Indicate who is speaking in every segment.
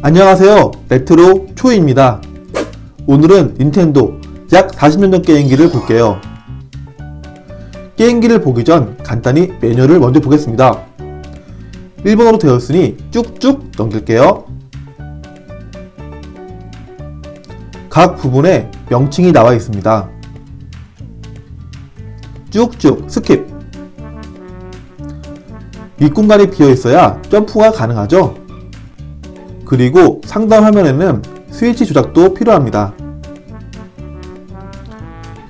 Speaker 1: 안녕하세요. 레트로 초이입니다. 오늘은 닌텐도 약 40년 전 게임기를 볼게요. 게임기를 보기 전 간단히 매뉴얼을 먼저 보겠습니다. 일본어로 되었으니 쭉쭉 넘길게요. 각 부분에 명칭이 나와 있습니다. 쭉쭉 스킵. 윗공간이 비어 있어야 점프가 가능하죠. 그리고 상단 화면에는 스위치 조작도 필요합니다.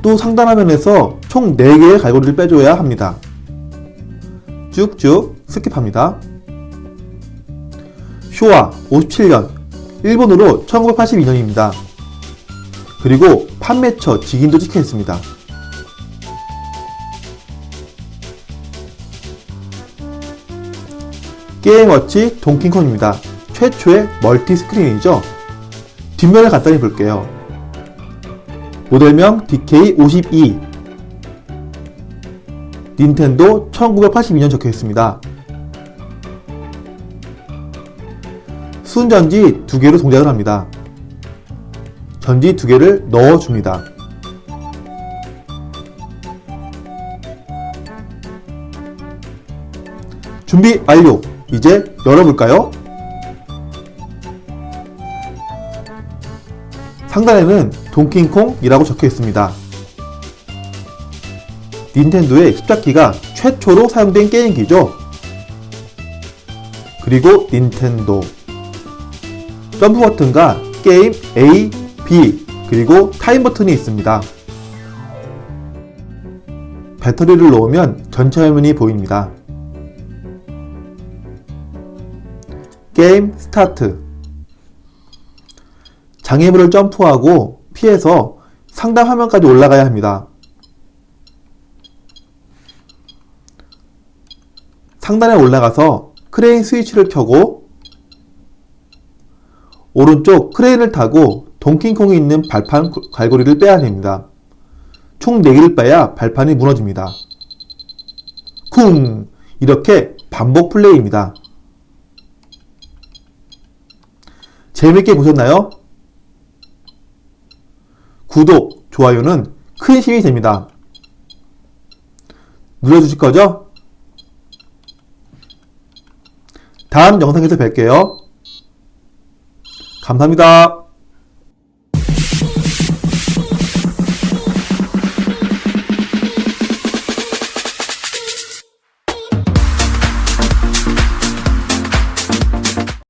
Speaker 1: 또 상단 화면에서 총 4개의 갈고리를 빼줘야 합니다. 쭉쭉 스킵합니다. 쇼와 57년, 일본으로 1982년입니다. 그리고 판매처 직인도 찍혀 있습니다. 게임워치 동킹콩입니다. 최초의 멀티 스크린이죠. 뒷면을 간단히 볼게요. 모델명 DK52 닌텐도 1982년 적혀 있습니다. 순전지 두 개로 동작을 합니다. 전지 두 개를 넣어줍니다. 준비 완료! 이제 열어볼까요? 상단에는 동킹콩이라고 적혀 있습니다. 닌텐도의 십자키가 최초로 사용된 게임기죠. 그리고 닌텐도 점프 버튼과 게임 A, B 그리고 타임 버튼이 있습니다. 배터리를 놓으면 전체 화면이 보입니다. 게임 스타트 장애물을 점프하고 피해서 상단 화면까지 올라가야 합니다. 상단에 올라가서 크레인 스위치를 켜고 오른쪽 크레인을 타고 동킹콩이 있는 발판 갈고리를 빼야 됩니다. 총 4개를 빼야 발판이 무너집니다. 쿵! 이렇게 반복 플레이입니다. 재밌게 보셨나요? 구독, 좋아요는 큰 힘이 됩니다. 눌러주실 거죠? 다음 영상에서 뵐게요. 감사합니다.